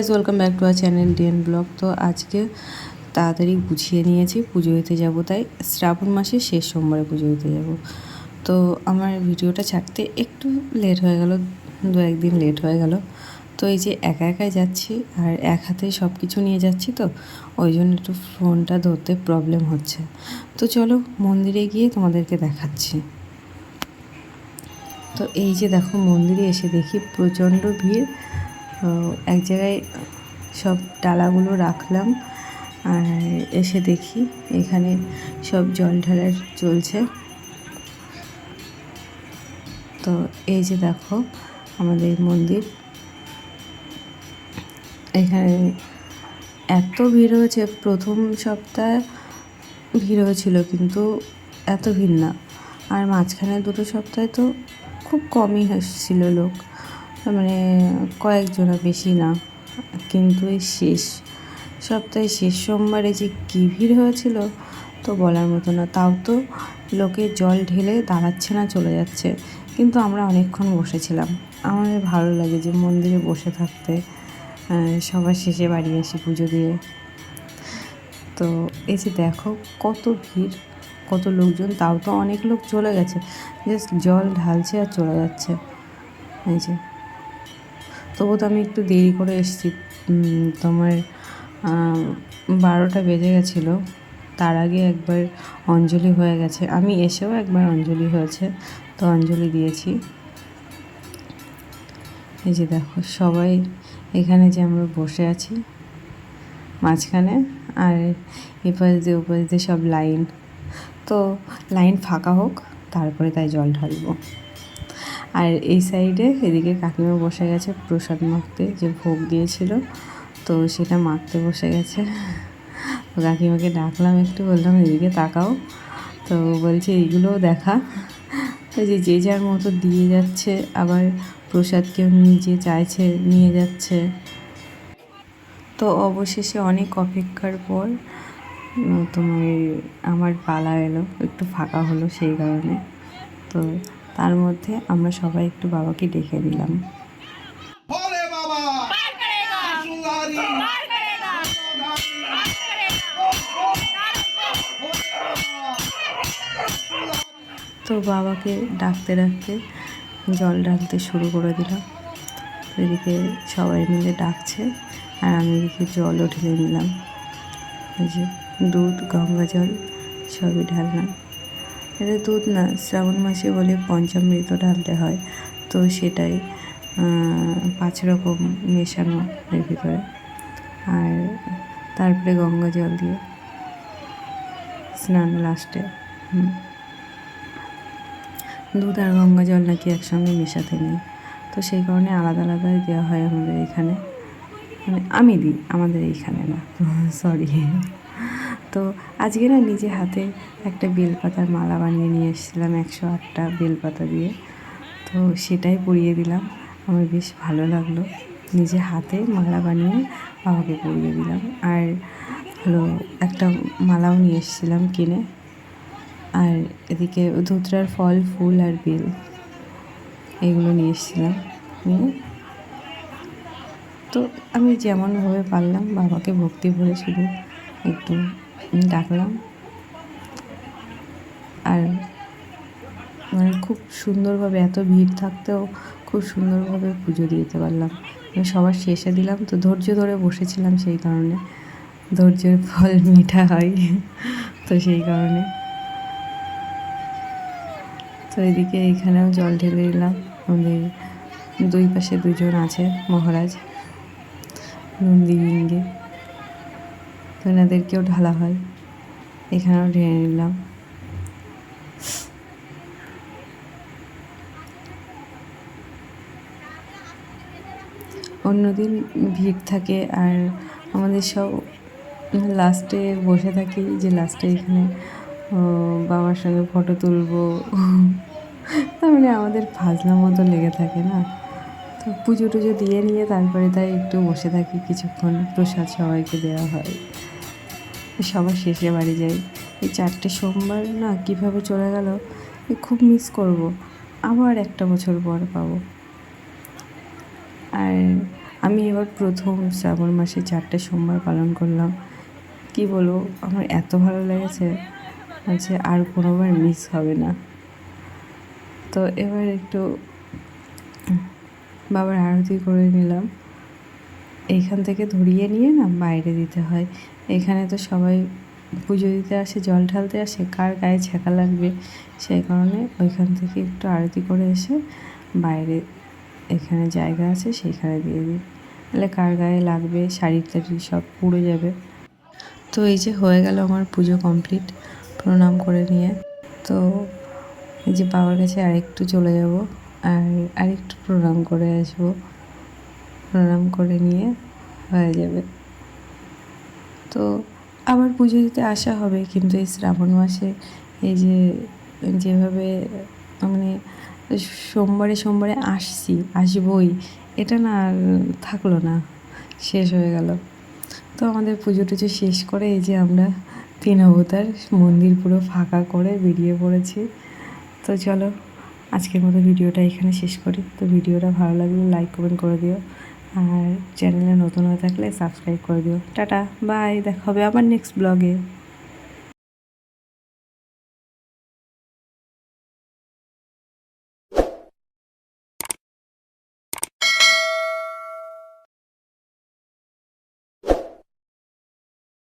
Guys welcome back to our channel DN blog তো আজকে তাড়াতাড়ি গুছিয়ে নিয়েছি, পুজো দিতে যাব, তাই শ্রাবণ মাসের শেষ সোমবারে পুজো দিতে যাব। তো আমার ভিডিওটা ছাড়তে একটু লেট হয়ে গেল, দু একদিন লেট হয়ে গেল। তো এই যে একা একাই যাচ্ছি, আর এক হাতে সব কিছু নিয়ে যাচ্ছি তো, ওই জন্য একটু ফোনটা ধরতে প্রবলেম হচ্ছে। তো চলো, মন্দিরে গিয়ে তোমাদেরকে দেখাচ্ছি। তো এই যে দেখো, মন্দিরে এসে দেখি প্রচণ্ড ভিড় এক জায়গায় সব ডালাগুলো রাখলাম আর এসে দেখি এখানে সব জল ঢালার চলছে। তো এই যে দেখো আমাদের মন্দির। এখানে এত ভিড় হয়েছে, প্রথম সপ্তাহে ভিড় হয়েছিল কিন্তু এত ভিড় না। আর মাঝখানে দুটো সপ্তাহে তো খুব কমই এসেছিল লোক। মানে কয়েকজনা বেশি না, কিন্তু এই শেষ সপ্তাহে শেষ সোমবারে যে কী ভিড় হয়েছিল তো বলার মতো না। তাও তো লোকে জল ঢেলে দাঁড়াচ্ছে না, চলে যাচ্ছে। কিন্তু আমরা অনেকক্ষণ বসেছিলাম। আমাদের ভালো লাগে যে মন্দিরে বসে থাকতে সবার শেষে বাড়ি আসি পুজো দিয়ে। তো এই যে দেখো কত ভিড়, কত লোকজন, তাও তো অনেক লোক চলে গেছে। জাস্ট জল ঢালছে আর চলে যাচ্ছে। এই যে তবু তো আমি একটু দেরি করে এসেছি। তোমার বারোটা বেজে গেছিল। তার আগে একবার অঞ্জলি হয়ে গেছে। আমি এসেও একবার অঞ্জলি হয়েছে, তো অঞ্জলি দিয়েছি। এই যে দেখো, সবাই এখানে যে আমরা বসে আছি, মাঝখানে আর এপাশ দিয়ে ওপাশ দিয়ে সব লাইন। তো লাইন ফাঁকা হোক, তারপরে তাই জল ঢালবো। আর এই সাইডে এদিকে কাকিমা বসে গেছে, প্রসাদ মাখতে, যে ভোগ দিয়েছিল। তো সেটা মাখতে বসে গেছে। কাকিমাকে ডাকলাম একটু, বললাম, এদিকে তাকাও। তো বলছে, এইগুলোও দেখা। যে যে যার মতো দিয়ে যাচ্ছে, আবার প্রসাদ কেউ নিজে চাইছে, নিয়ে যাচ্ছে। তো অবশেষে অনেক অপেক্ষার পর, তোমার, আমার পালা এলো। একটু ফাঁকা হলো সেই কারণে। তো তার মধ্যে আমরা সবাই একটু বাবাকে ডেকে দিলাম তো বাবাকে ডাকতে ডাকতে জল ডাকতে শুরু করে দিলাম এদিকে সবাই মিলে ডাকছে আর আমি এদিকে জলও ঢেলে নিলাম। এই যে দুধ গঙ্গা জল সবই ঢাললাম। এটা দুধ না শ্রাবণ মাসে বলে পঞ্চামৃত ঢালতে হয়। তো সেটাই পাঁচ রকম মেশানো এর ভিতরে। আর তারপরে গঙ্গা জল দিয়ে স্নান লাস্টে দুধ আর গঙ্গা জল নাকি একসঙ্গে মেশাতে নেই। তো সেই কারণে আলাদা আলাদাই দেওয়া হয় আমাদের এখানে। মানে আমি দিই, আমাদের এইখানে না। সরি তো আজকে না নিজে হাতে একটা বেলপাতার মালা বানিয়ে নিয়ে এসেছিলাম একশো আটটা বেলপাতা দিয়ে। তো সেটাই পরিয়ে দিলাম। আমার বেশ ভালো লাগল। নিজে হাতে মালা বানিয়ে বাবাকে পরিয়ে দিলাম। আর হলো একটা মালাও নিয়ে এসেছিলাম কিনে। আর এদিকে ধুতরার ফল, ফুল আর বেল এগুলো নিয়ে এসেছিলাম নিয়ে। তো আমি যেমনভাবে পারলাম বাবাকে ভক্তি ভরে শুধু একটু ডাকলাম আর মানে খুব সুন্দরভাবে এত ভিড় থাকতেও খুব সুন্দরভাবে পুজো দিতে পারলাম। আমি সবার শেষে দিলাম, তো ধৈর্য ধরে বসেছিলাম সেই কারণে। ধৈর্যের ফল মিঠা হয়, তো সেই কারণে। তো এদিকে এখানেও জল ঢেলে দিলাম, আমাদের দুই পাশে দুজন আছে মহারাজ নন্দী বিঙ্গে তো এনাদেরকেও ঢালা হয়। এখানেও ঢেলে নিলাম। অন্যদিন ভিড় থাকে আর আমাদের সব লাস্টে বসে থাকি যে লাস্টে এখানে বাবার সঙ্গে ফটো তুলবো। তার মানে আমাদের ফাজলার মতো লেগে থাকে না। তো পুজো টুজো দিয়ে নিয়ে তারপরে তাই একটু বসে থাকি। কিছুক্ষণ প্রসাদ সবাইকে দেওয়া হয়। সবার শেষে বাড়ি যাই। এই চারটে সোমবার না কীভাবে চলে গেল খুব মিস করব। আবার একটা বছর পর পাবো। আর আমি এবার প্রথম শ্রাবণ মাসে চারটে সোমবার পালন করলাম। কি বলব, আমার এত ভালো লেগেছে যে আর কোনোবার মিস হবে না। তো এবার একটু বাবার আরতি করে নিলাম। এইখান থেকে ধরিয়ে নিয়ে না বাইরে দিতে হয়। এখানে তো সবাই পুজো দিতে আসে, জল ঢালতে আসে, কার গায়ে ছ্যাঁকা লাগবে? সেই কারণে ওইখান থেকে একটু আরতি করে এসে বাইরে এখানে জায়গা আছে, সেইখানে দিয়ে দিই। তাহলে কার গায়ে লাগবে, শাড়ি টাড়ি সব পুড়ে যাবে। তো এই যে হয়ে গেল আমার পুজো কমপ্লিট, প্রণাম করে নিয়ে। তো এই যে বাবার কাছে আরেকটু চলে যাব। আর আরেকটু প্রণাম করে আসব। প্রণাম করে নিয়ে হয়ে যাবে। তো আবার পুজো দিতে আসা হবে, কিন্তু এই শ্রাবণ মাসে এই যে, যেভাবে মানে সোমবারে সোমবারে আসছি, আসবই, এটা না আর থাকল না, শেষ হয়ে গেল। তো আমাদের পুজো টুজো শেষ করে এই যে আমরা তিন অবতার মন্দির পুরো ফাঁকা করে বেরিয়ে পড়েছি। তো চলো আজকের মতো ভিডিওটা এখানে শেষ করি। তো ভিডিওটা ভালো লাগলে লাইক কমেন্ট করে দিও। আর চ্যানেলে নতুন হয়ে থাকলে সাবস্ক্রাইব করে দিও। টাটা বাই দেখা হবে আবার নেক্সট ব্লগে